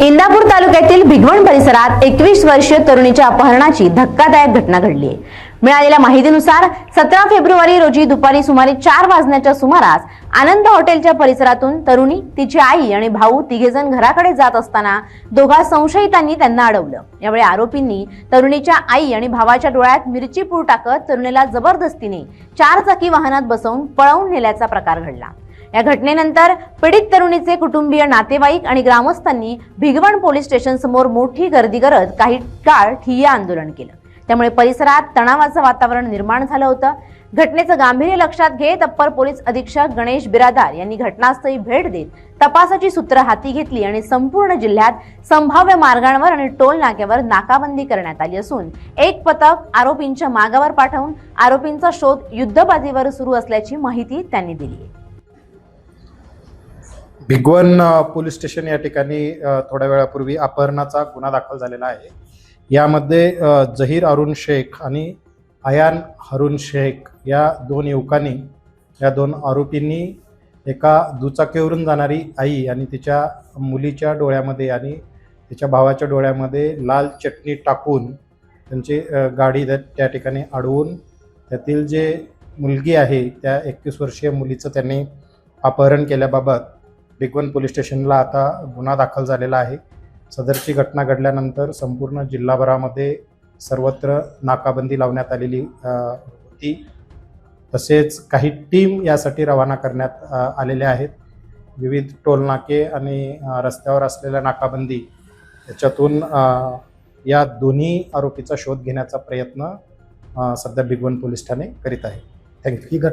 इंदापूर तालुक्यातील भिगवण परिसरात एकवीस वर्षीय तरुणीच्या अपहरणाची धक्कादायक घटना घडली आहे. मिळालेल्या माहितीनुसार सतरा फेब्रुवारी रोजी दुपारी सुमारे चार वाजण्याच्या सुमारास आनंद हॉटेलच्या परिसरातून तरुणी तिची आई आणि भाऊ तिघेजण घराकडे जात असताना दोघा संशयितांनी त्यांना अडवलं. यावेळी आरोपींनी तरुणीच्या आई आणि भावाच्या डोळ्यात मिरची पूर टाकत तरुणीला जबरदस्तीने चार चाकी वाहनात बसवून पळवून नेल्याचा प्रकार घडला. या घटनेनंतर पीडित तरुणीचे कुटुंबीय नातेवाईक आणि ग्रामस्थांनी भिगवण पोलीस स्टेशन समोर मोठी गर्दी करत काही काळ ठिय्या आंदोलन केलं. त्यामुळे परिसरात तणावाचं वातावरण निर्माण झालं होतं. घटनेचं गांभीर्य लक्षात घेत अप्पर पोलीस अधीक्षक गणेश बिरादार यांनी घटनास्थळी भेट देत तपासाची सूत्र हाती घेतली आणि संपूर्ण जिल्ह्यात संभाव्य मार्गांवर आणि टोल नाक्यावर नाकाबंदी करण्यात आली असून एक पथक आरोपींच्या मागावर पाठवून आरोपींचा शोध युद्धबाजीवर सुरू असल्याची माहिती त्यांनी दिली आहे. भिगवण पोलीस स्टेशन या ठिकाणी थोड्या वेळापूर्वी अपहरणाचा गुन्हा दाखल झालेला आहे. यामध्ये जहीर अरुण शेख आणि अयान हरुण शेख या दोन युवकांनी या दोन आरोपींनी एका दुचाकीवरून जाणारी आई आणि तिच्या मुलीच्या डोळ्यामध्ये आणि तिच्या भावाच्या डोळ्यामध्ये लाल चटणी टाकून त्यांची गाडी त्या ठिकाणी अडवून त्यातील जे मुलगी आहे त्या एकवीस वर्षीय मुलीचं त्यांनी अपहरण केल्याबाबत भिगवण पोलीस स्टेशनला आता गुन्हा दाखल झालेला आहे. सदरची घटना घडल्यानंतर संपूर्ण जिल्हाभरामध्ये सर्वत्र नाकाबंदी लावण्यात आलेली होती. तसेच काही टीम यासाठी रवाना करण्यात आलेल्या आहेत. विविध टोलनाके आणि रस्त्यावर असलेल्या नाकाबंदी याच्यातून या दोन्ही आरोपीचा शोध घेण्याचा प्रयत्न सध्या भिगवण पोलीस ठाणे करीत आहे. थँक्यू. ही घट